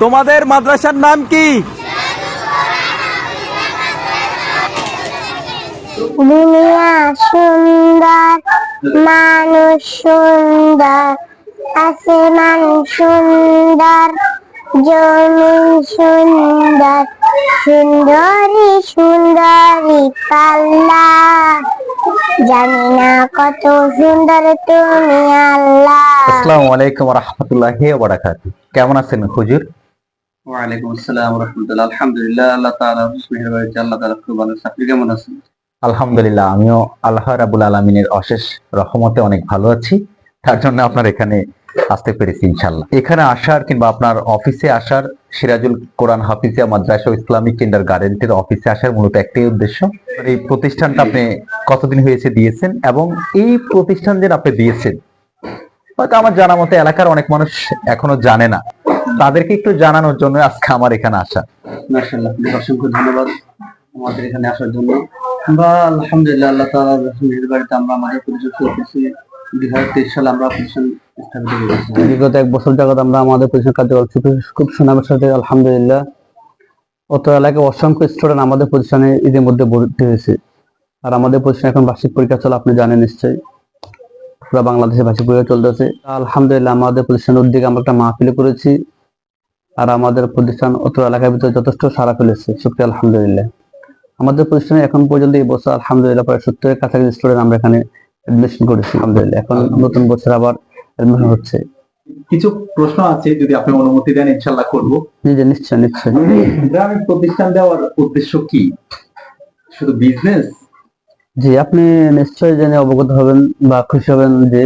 তোমাদের মাদ্রাসার নাম কি? দুনিয়া সুন্দর মানুষ সুন্দর আসমান সুন্দর জমিন সুন্দর সুন্দরী সুন্দরী পাল্লা। জানি না কত সুন্দর তুমি আল্লাহ। আসসালামু আলাইকুম রহমতুল্লাহি বারাকাতু কেমন আছেন হুজুর? আসসালাম আলহামদুলিল্লাহ, আল্লাহ কেমন আছেন? আলহামদুলিল্লাহ, আমিও আল্লাহ রাবুল আলমিনের অশেষ রহমতে অনেক ভালো আছি। তার জন্য আপনার এখানে আসতে পেরেছি ইনশাল্লাহ এখানে আসার কিংবা আপনার অফিসে আসার সিরাজুল কোরআন হাফিজিয়া মাদ্রাসা ইসলামিক কিন্ডার গার্ডেনটির অফিসে আসার মূলত একটাই উদ্দেশ্য। এই প্রতিষ্ঠানটা আপনি কতদিন হয়েছে দিয়েছেন এবং এই প্রতিষ্ঠান যে আপনি দিয়েছেন, হয়তো আমার জানা মতে এলাকার অনেক মানুষ এখনও জানে না। তাদেরকে একটু জানানোর জন্য আজকে আমার এখানে আসা। মাশাআল্লাহ অসংখ্য ধন্যবাদ আমাদের এখানে আসার জন্য। বা আলহামদুলিল্লাহ আল্লাহ তাআলার মেহেরবাড়িতে আমরা আমাদের পরিচয় করছি দুই হাজার তেইশ সালে আমরা প্রতিষ্ঠান স্থাপিত করেছি। বিগত এক বছর যাবত আমরা আমাদের প্রতিষ্ঠান খুব- খুব সুনামের সাথে আলহামদুলিল্লাহ। অত এলাকায় অসংখ্য স্টুডেন্ট আমাদের প্রতিষ্ঠানে ঈদের মধ্যে ভর্তি হয়েছে। আর আমাদের প্রতিষ্ঠানে এখন বার্ষিক পরীক্ষা চলে আপনি জানেন নিশ্চয়ই। পুরো বাংলাদেশে বার্ষিক পরীক্ষা চলতেছে। আলহামদুলিল্লাহ আমাদের প্রতিষ্ঠানের উদ্যোগে আমরা একটা মাহফিল করেছি। আর আমাদের প্রতিষ্ঠান অত এলাকার ভিতরে যথেষ্ট সারা ফেলেছে। শুক্রিয়া আলহামদুলিল্লাহ। আমাদের প্রতিষ্ঠানে এখন পর্যন্ত এই বছর আলহামদুলিল্লাহ প্রায় সত্তরের কাছাকাছি স্টুডেন্ট আমরা এখানে এডমিশন করেছি আলহামদুলিল্লাহ। এখন নতুন বছর আবার এডমিশন হচ্ছে। কিছু প্রশ্ন আছে যদি আপনি অনুমতি দেন ইনশাল্লাহ করব। জি জি নিশ্চয় নিশ্চয়। গ্রামীণ প্রতিষ্ঠান দেওয়ার উদ্দেশ্য কি? শুধু বিজনেস জি আপনি নিশ্চয় জেনে অবগত হবেন বা খুশি হবেন যে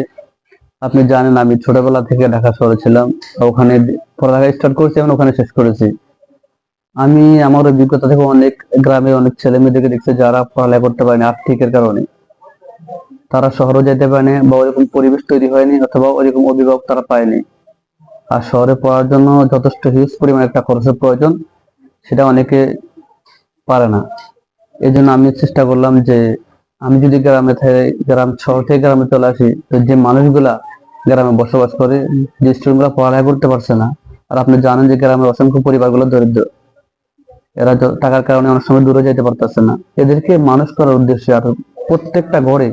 আপনি জানেন আমি ছোটবেলা থেকে ঢাকা শহরে ছিলাম, ওখানে পড়ালেখা স্টার্ট করেছি এবং ওখানে শেষ করেছি। আমি আমার অভিজ্ঞতা থেকে অনেক গ্রামে অনেক ছেলে মেয়েদেরকে দেখছি যারা পড়ালেখা করতে পারেনি আর্থিকের কারণে। তারা শহরে যেতে পারেনি বা ওইরকম পরিবেশ তৈরি হয়নি অথবা ওইরকম অভিভাবক তারা পায়নি। আর শহরে পড়ার জন্য যথেষ্ট হিউজ পরিমাণ একটা খরচের প্রয়োজন, সেটা অনেকে পারে না। এই জন্য আমি চেষ্টা করলাম যে, আমি যদি গ্রামে থেকে গ্রাম শহর থেকে গ্রামে চলে আসি, তো যে মানুষগুলা গ্রামে বসবাস করে যে স্টুডেন্টগুলো পড়ালেখা করতে পারছে না আর আপনি জানেন যে গ্রামের অসংখ্য পরিবারগুলো দরিদ্র। এরা টাকার কারণে অনেক সময় দূরে যেতে পারতেছে না। এদেরকে মানুষ করার উদ্দেশ্যে আর প্রত্যেকটা ঘরে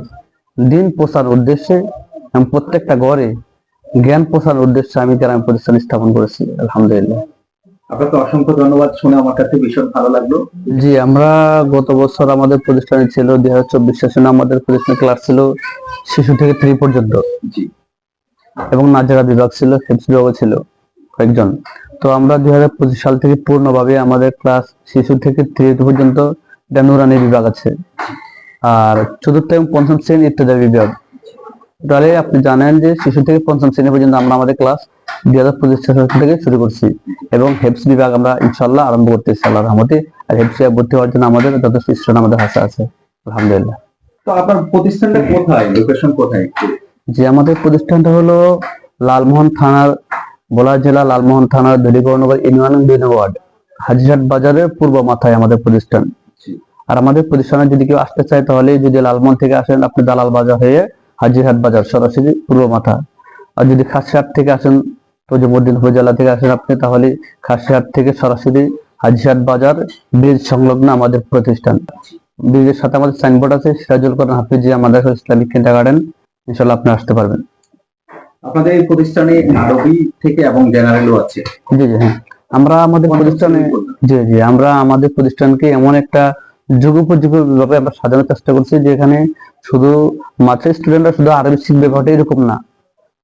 দিন পোষার উদ্দেশ্যে এবং প্রত্যেকটা ঘরে জ্ঞান পোষার উদ্দেশ্যে আমি গ্রাম প্রতিষ্ঠান স্থাপন করেছি আলহামদুলিল্লাহ। আপনাকে অসংখ্য ধন্যবাদ শুনে আমার কাছে ভীষণ ভালো লাগল। জি আমরা গত বছর আমাদের প্রতিষ্ঠানে ছিল দুই হাজার চব্বিশ সেশনে আমাদের প্রতিষ্ঠানে ক্লাস ছিল শিশু থেকে থ্রি পর্যন্ত। জি। এবং নাজারা বিভাগ ছিল হেপস বিভাগও ছিল কয়েকজন। তো আমরা দুই হাজার পঁচিশ সাল থেকে পূর্ণভাবে আমাদের ক্লাস শিশু থেকে থ্রি পর্যন্ত এটা বিভাগ আছে। আর চতুর্থ এবং পঞ্চম শ্রেণি ইত্যাদি বিভাগ। তাহলে আপনি জানেন যে শিশু থেকে পঞ্চম শ্রেণি পর্যন্ত আমরা আমাদের ক্লাস দুই হাজার পঁচিশ সাল থেকে শুরু করছি এবং হেপস বিভাগ আমরা ইনশাল্লাহ আরম্ভ করতেছি আল্লাহ রহমতে। আর হেপস বিভাগ ভর্তি হওয়ার জন্য আমাদের যথেষ্ট আমাদের হাতে আছে, আলহামদুলিল্লাহ। তো আপনার প্রতিষ্ঠানটা কোথায়? লোকেশন কোথায়? যে আমাদের প্রতিষ্ঠানটা হলো লালমোহন থানার বোলা জেলা লালমোহন থানার দলিগড়নগর ইউনিয়ন দুই ওয়ার্ড। হাজিরহাট বাজারের পূর্ব মাথায় আমাদের প্রতিষ্ঠান। আর আমাদের প্রতিষ্ঠানে যদি কেউ আসতে চায় তাহলে যদি লালমোহন থেকে আসেন আপনি দালাল বাজার হয়ে হাজিরহাট বাজার সরাসরি পূর্ব মাথা। আর যদি খাসিহাট থেকে আসেন তজিমুদ্দিন উপজেলা থেকে আসেন আপনি তাহলে খাসিহাট থেকে সরাসরি হাজিরহাট বাজার ব্রিজ সংলগ্ন আমাদের প্রতিষ্ঠান। ব্রিজের সাথে আমাদের সাইনবোর্ড আছে সিরাজুল কোরআন হাফিজি আমাদের ইসলামিক কিন্ডার গার্ডেন ইনশাল্লাহ আপনি আসতে পারবেন। আপনাদের এই প্রতিষ্ঠানে আরবি থেকে এবং জেনারেলও আছে? জি জি হ্যাঁ। আমরা আমাদের প্রতিষ্ঠানে জি জি আমরা আমাদের প্রতিষ্ঠানকে এমন একটা যুগোপযোগী ভাবে আমরা সাজানোর চেষ্টা করছি যেখানে শুধু মাছের স্টুডেন্টরা শুধু আরবি শিখবে ব্যাপারটা এরকম না।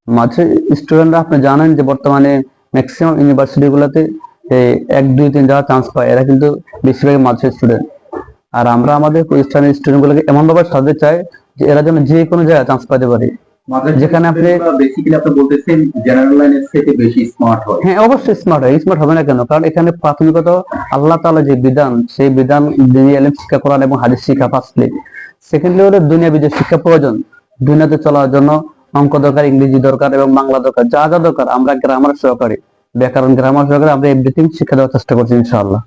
মাছের স্টুডেন্টরা আপনি জানেন যে বর্তমানে ম্যাক্সিমাম ইউনিভার্সিটি গুলোতে এক দুই তিন যারা চান্স পায়। এরা কিন্তু বেশিরভাগ মাছের স্টুডেন্ট। আর আমরা আমাদের প্রতিষ্ঠানের স্টুডেন্টগুলোকে এমনভাবে এমন সাজাতে চাই যে এরা যেন যে কোনো জায়গায় চান্স পাইতে পারে। যেখানে আপনি- বেসিক্যালি আপনি বলতেছেন জেনারেল লাইনের থেকে বেশি স্মার্ট হয়। হ্যাঁ অবশ্যই স্মার্ট হয়। স্মার্ট হবে না কেন? কারণ এখানে প্রাথমিকত আল্লাহ তাআলা যে বিধান সেই বিধান দিনী এলেম শিক্ষা করান এবং হাদিস শিক্ষা ফার্স্টলি সেকেন্ডলি হলো দুনিয়া বিজয় শিক্ষা প্রয়োজন দুনিয়াতে চলার জন্য অঙ্ক দরকার ইংরেজি দরকার এবং বাংলা দরকার যা যা দরকার আমরা গ্রামার সহকারী ব্যাকরণ গ্রামার সহকারে আমরা এভরিথিং শিক্ষা দেওয়ার চেষ্টা করছি ইনশাআল্লাহ।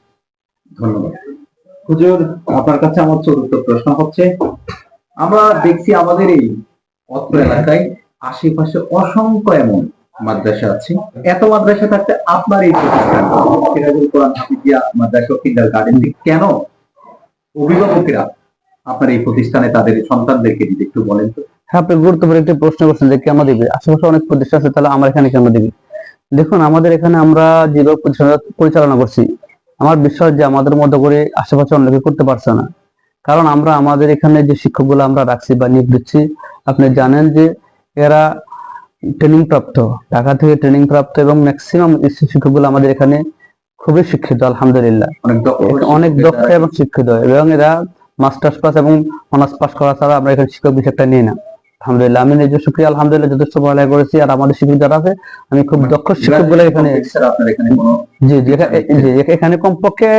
ধন্যবাদ। হুজুর আপনার কাছে আমার চতুর্থ প্রশ্ন হচ্ছে আমরা দেখছি আমাদের এই অত্র এলাকায় আশেপাশে অসংখ্য এমন মাদ্রাসা আছে। এত মাদ্রাসা থাকতে আপনার এই প্রতিষ্ঠান মাদ্রাসা কিন্ডার গার্ডেন কেন অভিভাবকেরা আপনার এই প্রতিষ্ঠানে তাদের সন্তানদেরকে দিতে একটু বলেন তো? হ্যাঁ আপনি গুরুত্বপূর্ণ একটি প্রশ্ন করছেন যে কেন দিবে? আশেপাশে অনেক প্রতিষ্ঠান আছে, তাহলে আমার এখানে কেন দিবে? দেখুন, আমাদের এখানে আমরা যেভাবে পরিচালনা করছি, আমার বিশ্বাস যে আমাদের মতো করে আশেপাশে অনেকে করতে পারছে না। কারণ আমরা আমাদের এখানে যে শিক্ষকগুলো আমরা রাখছি বা নিয়োগ দিচ্ছি আপনি জানেন যে এরা ট্রেনিং প্রাপ্ত ঢাকা থেকে ট্রেনিং প্রাপ্ত এবং ম্যাক্সিমাম শিক্ষকগুলো আমাদের এখানে খুবই শিক্ষিত আলহামদুলিল্লাহ। অনেক দক্ষ এবং শিক্ষিত। এবং এরা মাস্টার্স পাস এবং অনার্স পাস করা ছাড়া আমরা এখানে শিক্ষক বিষয়টা নিয়ে না। আলহামদুলিল্লাহ আমি নিজে সুক্রিয়া আলহামদুলিল্লাহ যথেষ্ট পড়ালেখা করেছি আর আমাদের শিক্ষক যারা আছে আমি খুব দক্ষ শিক্ষক বলে এখানে জি জি এখানে কমপক্ষে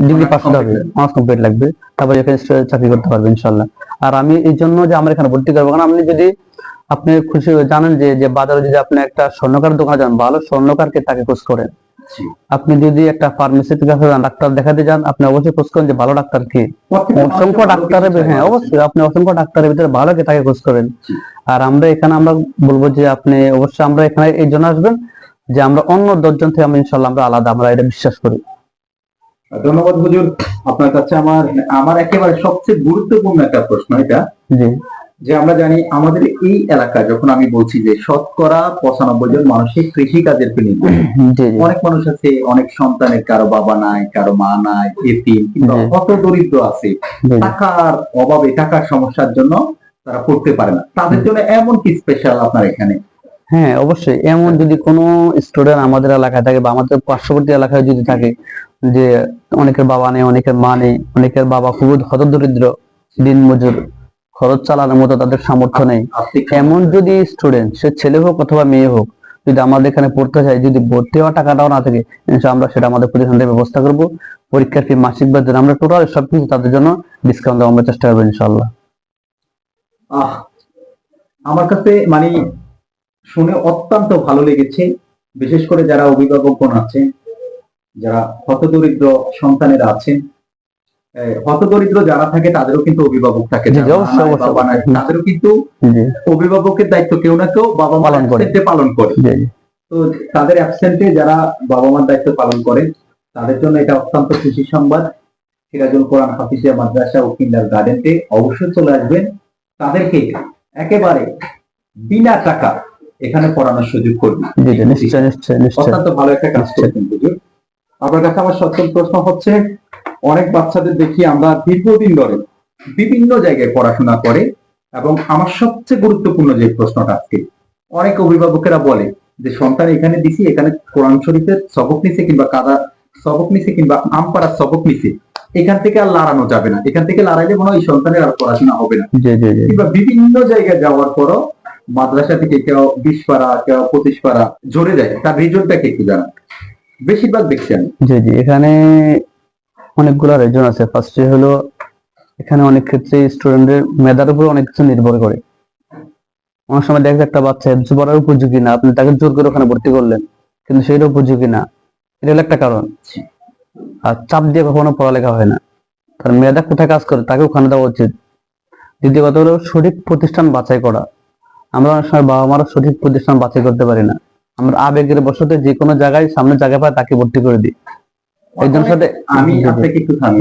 ডিগ্রি পাস করতে হবে অনার্স কমপ্লিট লাগবে তারপরে এখানে চাকরি করতে পারবে ইনশাল্লাহ আর আমি এই জন্য যে আমার এখানে ভর্তি করব কারণ আপনি যদি আপনি খুশি হয়ে জানেন যে যে বাজারে যদি আপনি একটা স্বর্ণকার দোকানে যান ভালো স্বর্ণকারকে তাকে খোঁজ করেন। আপনি যদি একটা ফার্মেসিতে কাছে যান ডাক্তার দেখাতে যান আপনি অবশ্যই খোঁজ করেন যে ভালো ডাক্তার কি। অসংখ্য ডাক্তারের হ্যাঁ অবশ্যই আপনি অসংখ্য ডাক্তারের ভিতরে ভালো কে তাকে খোঁজ করেন। আর আমরা এখানে আমরা বলব যে আপনি অবশ্যই আমরা এখানে এই জন্য আসবেন যে আমরা অন্য দশজন থেকে আমরা ইনশাল্লাহ আমরা আলাদা আমরা এটা বিশ্বাস করি। ধন্যবাদ হুজুর। আপনার কাছে আমার আমার একেবারে সবচেয়ে গুরুত্বপূর্ণ একটা প্রশ্ন এটা। যে আমরা জানি আমাদের এই এলাকা যখন আমি বলছি যে শতকরা পঁচানব্বই জন মানুষই কৃষি কাজের অনেক মানুষ আছে অনেক সন্তানের কারও বাবা নাই কারও মা নাই এতিম কিংবা কত দরিদ্র আছে। টাকার অভাবে টাকার সমস্যার জন্য তারা পড়তে পারে না। তাদের জন্য এমন কি স্পেশাল আপনার এখানে? হ্যাঁ অবশ্যই। এমন যদি কোনো স্টুডেন্ট আমাদের এলাকায় থাকে বা আমাদের পার্শ্ববর্তী এলাকায় যদি থাকে যে অনেকের বাবা নেই অনেকের মা নেই অনেকের বাবা খুব হতদরিদ্র দিন মজুর খরচ চালানোর মতো তাদের সামর্থ্য নেই। এমন যদি স্টুডেন্ট সে ছেলে হোক অথবা মেয়ে হোক, যদি আমাদের এখানে পড়তে চায়, যদি ভর্তি হওয়ার টাকাটাও না থাকে আমরা সেটা আমাদের প্রতিষ্ঠান থেকে ব্যবস্থা করব। পরীক্ষার ফি মাসিক বেতন আমরা টোটাল সবকিছু তাদের জন্য ডিসকাউন্ট দেওয়ার চেষ্টা করব ইনশাল্লাহ আমার কাছে মানে শুনে অত্যন্ত ভালো লেগেছে। বিশেষ করে যারা অভিভাবকগণ আছেন, যারা হতদরিদ্র সন্তানেরা আছেন হতদরিদ্র যারা থাকে তাদেরও কিন্তু অভিভাবক থাকে। তাদেরও কিন্তু অভিভাবকের দায়িত্ব কেউ না কেউ বাবা মা পালন করে। তো তাদের অ্যাবসেন্টে যারা বাবা মার দায়িত্ব পালন করে তাদের জন্য এটা অত্যন্ত খুশি সংবাদ। সিরাজুল কোরআন হাফিজিয়া মাদ্রাসা ও কিন্ডার গার্ডেনতে অবশ্যই চলে আসবেন। তাদেরকে একেবারে বিনা টাকা এখানে পড়ানোর সুযোগ করবে অত্যন্ত ভালো একটা কাজ। করছেন আপনার কাছে আমার সচল প্রশ্ন হচ্ছে অনেক বাচ্চাদের দেখি আমরা দীর্ঘদিন ধরে বিভিন্ন জায়গায় পড়াশোনা করে এবং আমার সবচেয়ে গুরুত্বপূর্ণ যে প্রশ্নটা আজকে অনেক অভিভাবকেরা বলে যে সন্তান এখানে দিছি এখানে কোরআন শরীফের সবক নিছে কিংবা কাদা সবক নিছে কিংবা আমপাড়ার সবক নিছে। এখান থেকে আর লড়ানো যাবে না। এখান থেকে লড়াইলে মনে হয় সন্তানের আর পড়াশোনা হবে না। জি জি জি। কিংবা বিভিন্ন জায়গায় যাওয়ার পরও মাদ্রাসা থেকে কেউ বিশ পারা কেউ পঁচিশ পারা জোরে যায়। তার রিজনটাকে কি জানা বেশিরভাগ দেখছি আমি। জি জি, এখানে অনেকগুলো রিজন আছে। ফার্স্টে হলো, এখানে অনেক ক্ষেত্রে স্টুডেন্টের মেধার উপর অনেক কিছু নির্ভর করে। অনেক সময় দেখা একটা বাচ্চা হেফজ পড়ার উপযোগী না, আপনি তাকে জোর করে ওখানে ভর্তি করলেন, কিন্তু সেটা উপযোগী না। এটা হলো একটা কারণ। আর চাপ দিয়ে কখনো পড়ালেখা হয় না। তার মেধা কোথায় কাজ করে, তাকে ওখানে দেওয়া উচিত। দ্বিতীয় কথা হলো, সঠিক প্রতিষ্ঠান বাছাই করা। আমরা অনেক সময় বাবা মারা সঠিক প্রতিষ্ঠান বাছাই করতে পারি না। আমরা আবেগের বসতে যে কোনো জায়গায় সামনে জায়গা পায় তাকে ভর্তি করে দিই। একজনের সাথে আমি। আপনাকে একটু থামি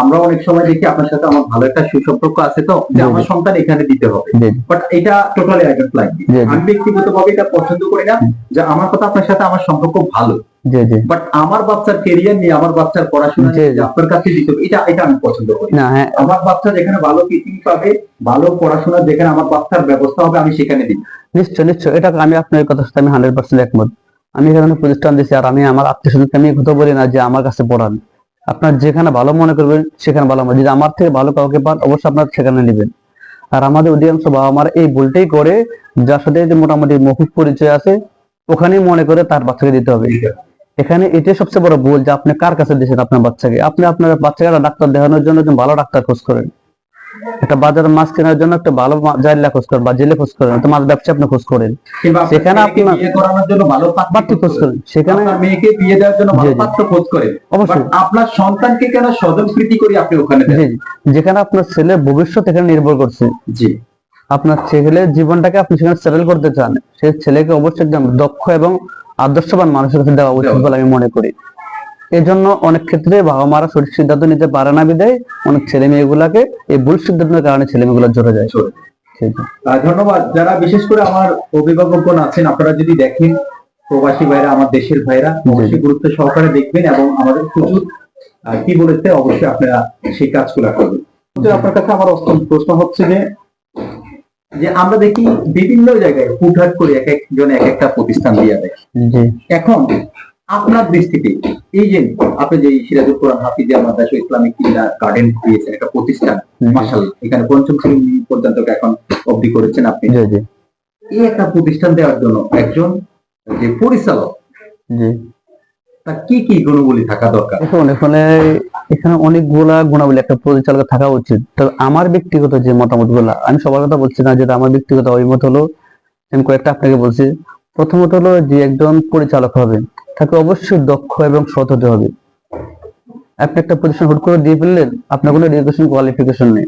আমরা অনেক সময় দেখি আপনার সাথে আমার ভালো একটা সুসম্পর্ক আছে তো যে আমার সন্তান এখানে দিতে হবে। বাট এটা টোটালি আই ডোন্ট লাইক। আমি ব্যক্তিগতভাবে এটা পছন্দ করি না যে আমার কথা আপনার সাথে আমার সম্পর্ক ভালো। জি জি। বাট আমার বাচ্চার কেরিয়ার নিয়ে আমার বাচ্চার পড়াশোনা। যে আপনার কাছে দিতে হবে, এটা এটা আমি পছন্দ করি। না হ্যাঁ। আমার বাচ্চা যেখানে ভালো টিচিং পাবে ভালো পড়াশোনা যেখানে আমার বাচ্চার ব্যবস্থা হবে আমি সেখানে দিই। নিশ্চয় নিশ্চয়। এটা আমি আপনার কথা সাথে আমি হান্ড্রেড পার্সেন্ট একমত। আমি এখানে প্রতিষ্ঠান দিচ্ছি আর আমি আমার আত্মীয় স্বজনকে আমি এই কথা বলি না যে আমার কাছে পড়ান। আপনার যেখানে ভালো মনে করবেন, সেখানে ভালো মনে যদি আমার থেকে ভালো কাউকে পান, অবশ্যই আপনার সেখানে নেবেন। আর আমাদের অধিকাংশ বাবা মারা এই ভুলটাই করে, যার সাথে যে মোটামুটি মৌখিক পরিচয় আছে, ওখানেই মনে করে তার বাচ্চাকে দিতে হবে। এখানে এটাই সবচেয়ে বড় ভুল যে আপনি কার কাছে দিয়েছেন আপনার বাচ্চাকে? আপনি আপনার বাচ্চাকে ডাক্তার দেখানোর জন্য ভালো ডাক্তার খোঁজ করেন। একটা বাজারে মাছ কেনার জন্য একটা ভালো জাইলা খোঁজ করেন বা জেলে খোঁজ করেন তো মাছ ব্যবসা আপনি খোঁজ করেন। সেখানে আপনার- বিয়ে করানোর জন্য ভালো পাত্রী খোঁজ করেন। সেখানে মেয়েকে বিয়ে দেওয়ার জন্য ভালো। পাত্র খোঁজ করে অবশ্যই। আপনার সন্তানকে কেন স্বজন প্রীতি করে আপনি ওখানে দেন। যেখানে আপনার ছেলের ভবিষ্যৎ এখানে নির্ভর করছে। জি। আপনার ছেলের জীবনটাকে আপনি সেখানে সেটেল করতে চান। সেই ছেলেকে অবশ্যই একদম দক্ষ এবং আদর্শবান মানুষের কাছে দেওয়া উচিত বলে আমি মনে করি। এই জন্য অনেক ক্ষেত্রে বাবা মারা সঠিক সিদ্ধান্ত নিতে পারে না বিদায় অনেক ছেলে মেয়েগুলাকে এই ভুল সিদ্ধান্তের কারণে ছেলে মেয়েগুলো জড়ে যায়। ধন্যবাদ। যারা বিশেষ করে আমার অভিভাবকগণ আছেন আপনারা যদি দেখেন প্রবাসী ভাইরা আমার দেশের ভাইরা অবশ্যই গুরুত্ব সহকারে দেখবেন এবং আমাদের প্রচুর কি বলেছে অবশ্যই আপনারা সেই কাজগুলো করবেন। আপনার কাছে আমার অষ্টম প্রশ্ন হচ্ছে যে যে আমরা দেখি বিভিন্ন জায়গায় হুটহাট করে এক একজন এক একটা প্রতিষ্ঠান দিয়ে দেয়। এখন আপনার দৃষ্টিতে এই যে আপনি যে সিরাজুল কোরআন হাফিজিয়া মাদ্রাসা ইসলামিক গার্ডেন দিয়েছেন একটা প্রতিষ্ঠান। মাসাল্লাহ এখানে পঞ্চম শ্রেণি পর্যন্ত এখন অবধি করেছেন আপনি। এই একটা প্রতিষ্ঠান দেওয়ার জন্য একজন যে পরিচালক তার কি কি গুণগুলি থাকা দরকার? দেখুন এখানে এখানে অনেকগুলা গুণাবলী একটা পরিচালকের থাকা উচিত। তবে আমার ব্যক্তিগত যে মতামতগুলা আমি সবার কথা বলছি না যেটা আমার ব্যক্তিগত অভিমত হলো আমি কয়েকটা আপনাকে বলছি। প্রথমত হলো যে একজন পরিচালক হবে তাকে অবশ্যই দক্ষ এবং সৎ হতে হবে। আপনি একটা প্রতিষ্ঠান হুট করে দিয়ে ফেললেন, আপনার কোনো এডুকেশন কোয়ালিফিকেশন নেই,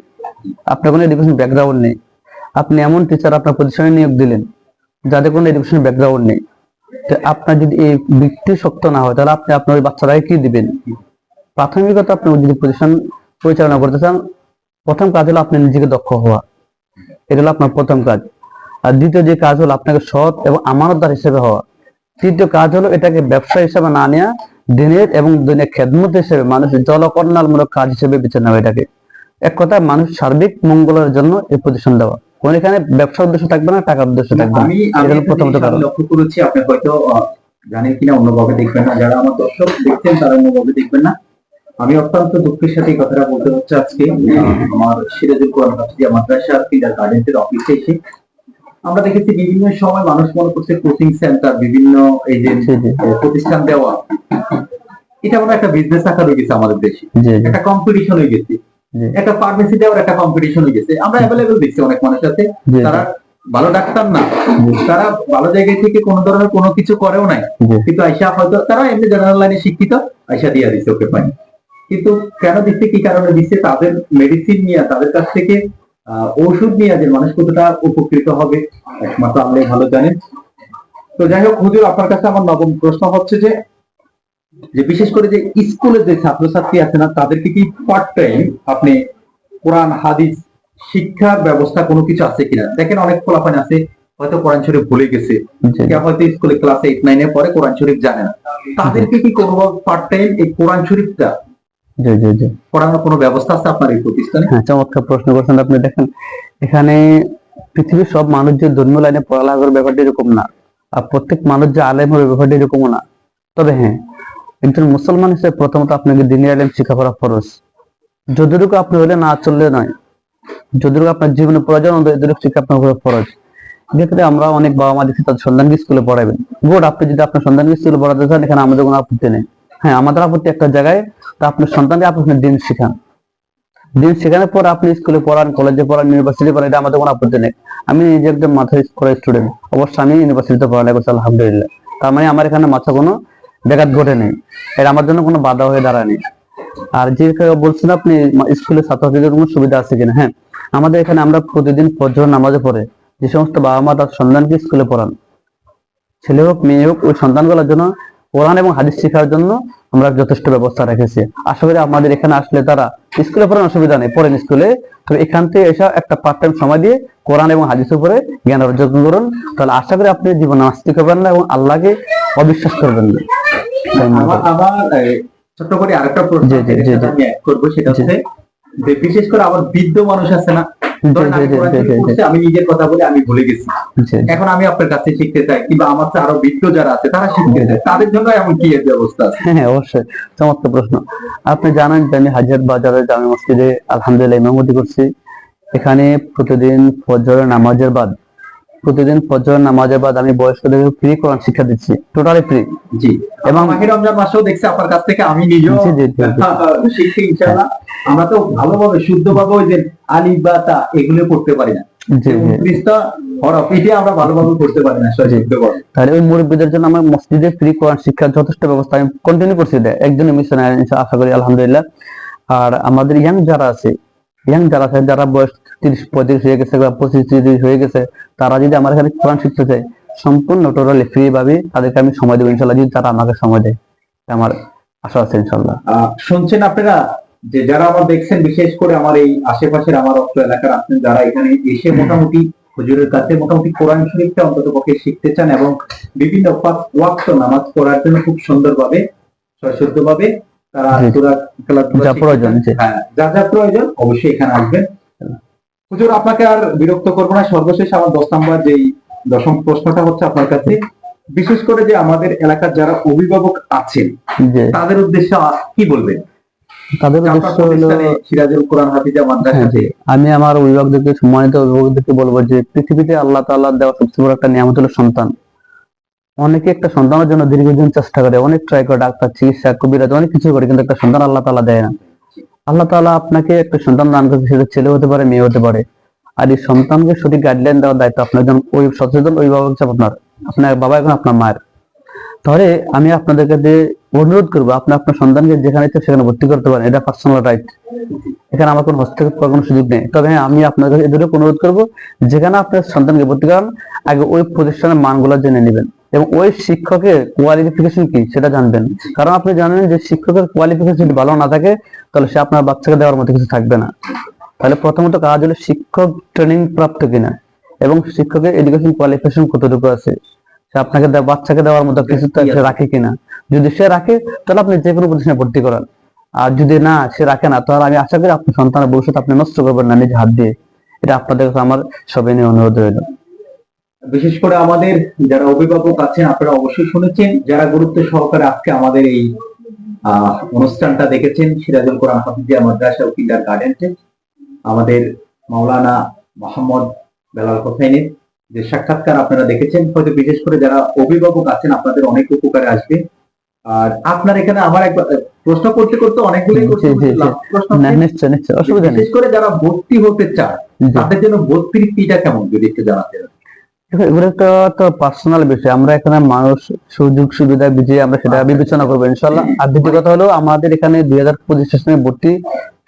আপনার কোনো এডুকেশন ব্যাকগ্রাউন্ড নেই। আপনি এমন টিচার আপনার প্রতিষ্ঠানে নিয়োগ দিলেন, যাদের কোনো এডুকেশন ব্যাকগ্রাউন্ড নেই। তো আপনার যদি এই ব্যক্তি শক্ত না হয়, তাহলে আপনি আপনার ওই বাচ্চারাই কি দিবেন? প্রাথমিকতা আপনি যদি প্রতিষ্ঠান পরিচালনা করতে চান, প্রথম কাজ হলো আপনি নিজেকে দক্ষ হওয়া। এটা হলো আপনার প্রথম কাজ। আর দ্বিতীয় যে কাজ হলো আপনাকে সৎ এবং আমানতদার হিসেবে হওয়া। তৃতীয় কাজ হলো এটাকে ব্যবসা হিসেবে না নেওয়া দিনের এবং দিনের খেদমত হিসেবে মানুষের জলকর্ণালমূলক কাজ হিসেবে বেছে নেওয়া এটাকে। এক কথায় মানুষ সার্বিক মঙ্গলের জন্য এই প্রতিষ্ঠান দেওয়া। কোন এখানে ব্যবসার উদ্দেশ্য থাকবে না টাকার উদ্দেশ্য থাকবে আমি প্রথমত কারণ। লক্ষ্য করেছি আপনি হয়তো জানেন কিনা অন্যভাবে দেখবেন না। যারা আমার দর্শক দেখছেন তারা অন্যভাবে দেখবেন না। আমি অত্যন্ত দুঃখের সাথে এই কথাটা বলতে হচ্ছে আজকে। আমার সিরাজুল কোরআন মাদ্রাসা গার্ডেন্সের অফিসে এসে আমরা দেখেছি বিভিন্ন সময় মানুষ মনে করছে কোচিং সেন্টার বিভিন্ন এই যে প্রতিষ্ঠান দেওয়া। এটা মনে একটা বিজনেস আকার হয়ে গেছে আমাদের দেশে। একটা কম্পিটিশন হয়ে গেছে। একটা ফার্মেসি দেওয়ার একটা কম্পিটিশন হয়ে গেছে। আমরা অ্যাভেলেবেল দেখছি অনেক মানুষ আছে। তারা ভালো ডাক্তার না। তারা ভালো জায়গায় থেকে কোনো ধরনের কোনো কিছু করেও নাই। কিন্তু আইসা হয়তো তারা এমনি জেনারেল লাইনে শিক্ষিত আইসা দিয়ে দিচ্ছে ওকে পাই কিন্তু কেন দিচ্ছে কি কারণে দিচ্ছে তাদের মেডিসিন নিয়ে তাদের কাছ থেকে ওষুধ নিয়ে যে মানুষ কতটা উপকৃত হবে একমাত্র আপনি ভালো জানেন তো যাই হোক হুজুর আপনার কাছে আমার নবম প্রশ্ন হচ্ছে যে যে বিশেষ করে যে স্কুলে যে ছাত্রছাত্রী আছে না তাদেরকে কি পার্ট টাইম আপনি কোরআন হাদিস শিক্ষার ব্যবস্থা কোনো কিছু আছে কিনা? দেখেন অনেক ফলাফল আছে হয়তো কোরআন শরীফ ভুলে গেছে। হয়তো স্কুলে ক্লাস এইট নাইনে পরে কোরআন শরীফ জানে না। তাদেরকে কি কোনো পার্ট টাইম এই কোরআন শরীফটা জি জি জি। পড়ানোর কোনো ব্যবস্থা আছে আপনার এই প্রতিষ্ঠানে? হ্যাঁ চমৎকার প্রশ্ন করছেন আপনি। দেখেন এখানে পৃথিবীর সব মানুষ যে ধর্মীয় লাইনে পড়ালেখা করে ব্যাপারটা এরকম না। আর প্রত্যেক মানুষ যে আলেম হবে ব্যাপারটা এরকমও না। তবে হ্যাঁ একজন মুসলমান হিসেবে প্রথমত আপনাকে দিনের আলেম শিক্ষা করা ফরজ। যতটুকু আপনি হলে না চললে নয়। যতটুকু আপনার জীবনে প্রয়োজন এতটুকু শিক্ষা আপনার উপরে ফরজ। যেক্ষেত্রে আমরা অনেক বাবা মা দেখছি তাদের সন্তানকে স্কুলে পড়াবেন গুড আপনি যদি আপনার সন্তানকে স্কুলে পড়াতে চান এখানে আমাদের কোনো আপত্তি নেই। হ্যাঁ আমাদের আপত্তি একটা জায়গায় তা আপনার সন্তানকে আপনি দিন শিখান। দিন শেখানোর পর আপনি স্কুলে পড়ান, কলেজে পড়ান ইউনিভার্সিটি পড়ান, এটা আমাদের কোনো আপত্তি নেই। আমি নিজে একজন মাথায় করে স্টুডেন্ট অবশ্যই আমি ইউনিভার্সিটিতে পড়ালেখা করছি, আলহামদুলিল্লাহ। তার মানে আমার এখানে মাথা কোনো ব্যাঘাত ঘটে নেই। এটা আমার জন্য কোনো বাধা হয়ে দাঁড়ায়নি। আর যে বলছেন আপনি স্কুলে ছাত্রছাত্রীদের কোনো সুবিধা আছে কিনা? হ্যাঁ আমাদের এখানে আমরা প্রতিদিন ফজর নামাজে পড়ে। যে সমস্ত বাবা মা তার সন্তানকে স্কুলে পড়ান। ছেলে হোক, মেয়ে হোক, ওই সন্তানগুলোর জন্য কোরআন এবং হাদিস শেখার জন্য আমরা যথেষ্ট ব্যবস্থা রেখেছি। আশা করি আমাদের এখানে আসলে তারা স্কুলে পড়ার অসুবিধা নেই পড়েন স্কুলে। তবে এখান থেকে এসে একটা পার্ট টাইম সময় দিয়ে কোরআন এবং হাদিসের উপরে জ্ঞান অর্জন করুন। তাহলে আশা করি আপনি জীবনে নাস্তিক হবেন না এবং আল্লাহকে অবিশ্বাস করবেন না। এই, ছোট্ট করে আরেকটা প্রশ্ন করব সেটা হচ্ছে যে বিশেষ করে আমার বৃদ্ধ মানুষ আছে না আমি নিজের কথা বলে আমি ভুলে গেছি। জি। এখন আমি আপনার কাছে শিখতে চাই কিংবা আমার তো আরও বৃদ্ধ যারা আছে তারা শিখতে চায়। তাদের জন্য এমন কি এর ব্যবস্থা আছে? হ্যাঁ হ্যাঁ, অবশ্যই। চমৎকার প্রশ্ন। আপনি জানেন যে আমি হাজার বাজারের জামে মসজিদে আলহামদুলিল্লাহ ইমামতি করছি। এখানে প্রতিদিন ফজরের নামাজের বাদ প্রতিদিন ফজরের নামাজের বাদ আমি বয়স্কদের ফ্রি কোরআন শিক্ষা দিচ্ছি টোটালি ফ্রি জি। এবং মাহির রমজান মাসেও দেখছি আপনার কাছ থেকে আমি নিজেও। শিখছি ইনশাআল্লাহ। আমরা তো ভালোভাবে শুদ্ধভাবে ওই যে আলি বা তা এগুলো করতে পারি না। আমরা ভালোভাবে করতে পারি না তাহলে ওই মুরব্বীদের জন্য আমার মসজিদে ফ্রি কোরআন শিক্ষার যথেষ্ট ব্যবস্থা আমি কন্টিনিউ করছি দেয় একজনের মিশন আশা করি আলহামদুলিল্লাহ। আর আমাদের ইয়াং যারা আছে ইয়াং যারা আছে যারা বয়স তিরিশ পঁয়ত্রিশ হয়ে গেছে বা পঁচিশ তিরিশ হয়ে গেছে তারা যদি আমার এখানে কোরআন শিখতে চায় সম্পূর্ণ টোটালি ফ্রি ভাবে তাদেরকে আমি সময় দেবো ইনশাল্লাহ যদি তারা আমাকে সময় দেয়। আমার আশা আছে ইনশাল্লাহ শুনছেন আপনারা? যে যারা আমার দেখছেন বিশেষ করে আমার এই আশেপাশের আমার অত্র এলাকার আছেন যারা এখানে এসে মোটামুটি হুজুরের কাছে মোটামুটি কোরআন শরীফটা অন্তত পক্ষে শিখতে চান এবং বিভিন্ন ওয়াক্ত নামাজ পড়ার জন্য খুব সুন্দরভাবে সশুদ্ধ ভাবে তারা যা প্রয়োজন, হ্যাঁ যা যা প্রয়োজন অবশ্যই এখানে আসবেন। হুজুর আপনাকে আর বিরক্ত করব না। সর্বশেষ আমার দশ নম্বর যেই দশম প্রশ্নটা হচ্ছে আপনার কাছে বিশেষ করে যে আমাদের এলাকার যারা অভিভাবক আছেন তাদের উদ্দেশ্যে কি বলবেন? তাদের উদ্দেশ্য হলো সিরাজুল কোরআন হাফিজা মাদ্রাসা হ্যাঁ, আমি আমার অভিভাবকদেরকে সম্মানিত অভিভাবকদেরকে বলব যে পৃথিবীতে আল্লাহ তাআলা দেওয়া সবচেয়ে বড় একটা নিয়ামত হলো সন্তান। অনেকে একটা সন্তানের জন্য দীর্ঘদিন চেষ্টা করে অনেক ট্রাই করে ডাক্তার চিকিৎসা কবিরাজ অনেক কিছু করে কিন্তু একটা সন্তান আল্লাহ তাআলা দেয় না। আল্লাহ তাআলা আপনাকে একটা সন্তান দান করেছে সেটা ছেলে হতে পারে, মেয়ে হতে পারে। আর এই সন্তানকে সঠিক গাইডলাইন দেওয়ার দায়িত্ব আপনার একজন ওই সচেতন অভিভাবক হিসাবে আপনার আপনার বাবা এখন আপনার মায়ের। তাহলে আমি আপনাদের কাছে অনুরোধ করব, আপনি আপনার সন্তানকে যেখানে সেখানে ভর্তি করতে পারেন, এটা পার্সোনাল রাইট এখানে আমার কোনো হস্তক্ষেপ করার কোনো সুযোগ নেই। তবে হ্যাঁ আমি আপনার কাছে এদেরও অনুরোধ করব, যেখানে আপনার সন্তানকে ভর্তি করান, আগে ওই প্রতিষ্ঠানের মানগুলো জেনে নেবেন। এবং ওই শিক্ষকের কোয়ালিফিকেশন কি সেটা জানবেন। কারণ আপনি জানেন যে শিক্ষকের কোয়ালিফিকেশন যদি ভালো না থাকে তাহলে সে আপনার বাচ্চাকে দেওয়ার মতো কিছু থাকবে না। তাহলে প্রথমত কাজ হলো শিক্ষক ট্রেনিং প্রাপ্ত কিনা এবং শিক্ষকের এডুকেশন কোয়ালিফিকেশন কতটুকু আছে? সে আপনাকে বাচ্চাকে দেওয়ার মতো কিছু সে রাখে কিনা? যদি সে রাখে তাহলে আপনি যে কোনো প্রতিষ্ঠানে ভর্তি করান। আর যদি না সে রাখে না তাহলে আমি আশা করি আপনার সন্তানের ভবিষ্যৎ আপনি নষ্ট করবেন না নিজে হাত দিয়ে। এটা আপনাদের কাছে আমার সবাই নিয়ে অনুরোধ রইল। বিশেষ করে আমাদের যারা অভিভাবক আছেন আপনারা অবশ্যই শুনেছেন যারা গুরুত্ব সহকারে আজকে আমাদের এই আহ, অনুষ্ঠানটা দেখেছেন সিরাজুল কোরআন হাফিজিয়া মাদ্রাসা ও কিন্ডার গার্ডেনতে আমাদের মাওলানা মোহাম্মদ বেলাল হোসেনের যে সাক্ষাৎকার আপনারা দেখেছেন হয়তো বিশেষ করে যারা অভিভাবক আছেন আপনাদের অনেক উপকারে আসবে। আর আপনার এখানে আমার একবার প্রশ্ন করতে করতে অনেকগুলোই প্রশ্ন বিশেষ করে যারা ভর্তি হতে চায়। তাদের জন্য ভর্তির ফিটা কেমন যদি একটু জানাতেন? দেখো, এগুলো একটা তো পার্সোনাল বিষয়। আমরা এখানে মানুষ সুযোগ সুবিধা বুঝিয়ে আমরা সেটা বিবেচনা করব ইনশাল্লাহ আর দ্বিতীয় কথা হলো আমাদের এখানে দুই হাজার পঁচিশ সেশনে ভর্তি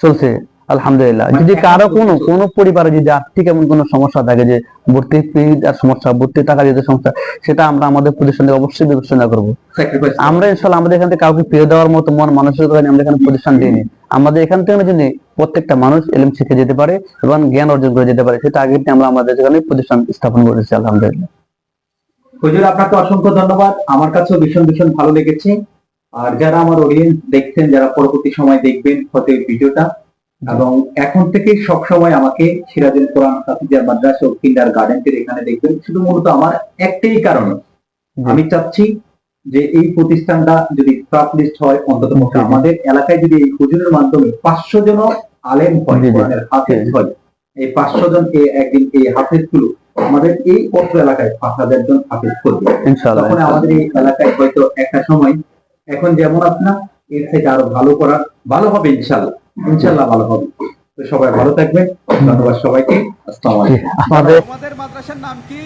চলছে আলহামদুলিল্লাহ। যদি কারও কোনো কোনো পরিবারে যদি আর্থিক এমন কোনো সমস্যা থাকে যে ভর্তি ফি আর সমস্যা ভর্তি টাকা দিতে সমস্যা সেটা আমরা আমাদের প্রতিষ্ঠান থেকে অবশ্যই বিবেচনা করব। আমরা ইনশাল্লাহ আমাদের এখান থেকে কাউকে ফিরে দেওয়ার মতো মন মানসিকতা আমরা এখানে প্রতিষ্ঠান দিইনি। আমাদের এখান থেকে যদি প্রত্যেকটা মানুষ এলএম শিখে যেতে পারে এবং জ্ঞান অর্জন করে যেতে পারে। সেটা আগে আমরা আমাদের এখানে প্রতিষ্ঠান স্থাপন করেছি আলহামদুলিল্লাহ। হুজুর আপনাকে অসংখ্য ধন্যবাদ। আমার কাছেও ভীষণ ভীষণ ভালো লেগেছে। আর যারা আমার অডিয়েন্স দেখছেন যারা পরবর্তী সময় দেখবেন এই ভিডিওটা এবং এখন থেকে সব সময় আমাকে সিরাজুল কোরআন হাফিজিয়া মাদ্রাসা ও কিন্ডার গার্ডেনটির এখানে দেখবেন। শুধু মূলত আমার একটাই কারণ। আমি চাচ্ছি যে এই প্রতিষ্ঠানটা যদি লিস্ট হয় অন্তত। আমাদের এলাকায় যদি এই হুজুরের মাধ্যমে পাঁচশো জন আলেম হয় হাফেজ হয় এই পাঁচশো জন এই একদিন এই হাফেজগুলো আমাদের এই অত্র এলাকায় পাঁচ হাজার জন হাফেজ করবে। তখন আমাদের এই এলাকায় হয়তো একটা সময় এখন যেমন আপনার এর থেকে আরও ভালো করার ভালো হবে ইনশাল্লাহ ইনশাল্লাহ ভালো হবে। তো সবাই ভালো থাকবেন ধন্যবাদ সবাইকে আসসালামু আলাইকুম। আমাদের মাদ্রাসার নাম কি?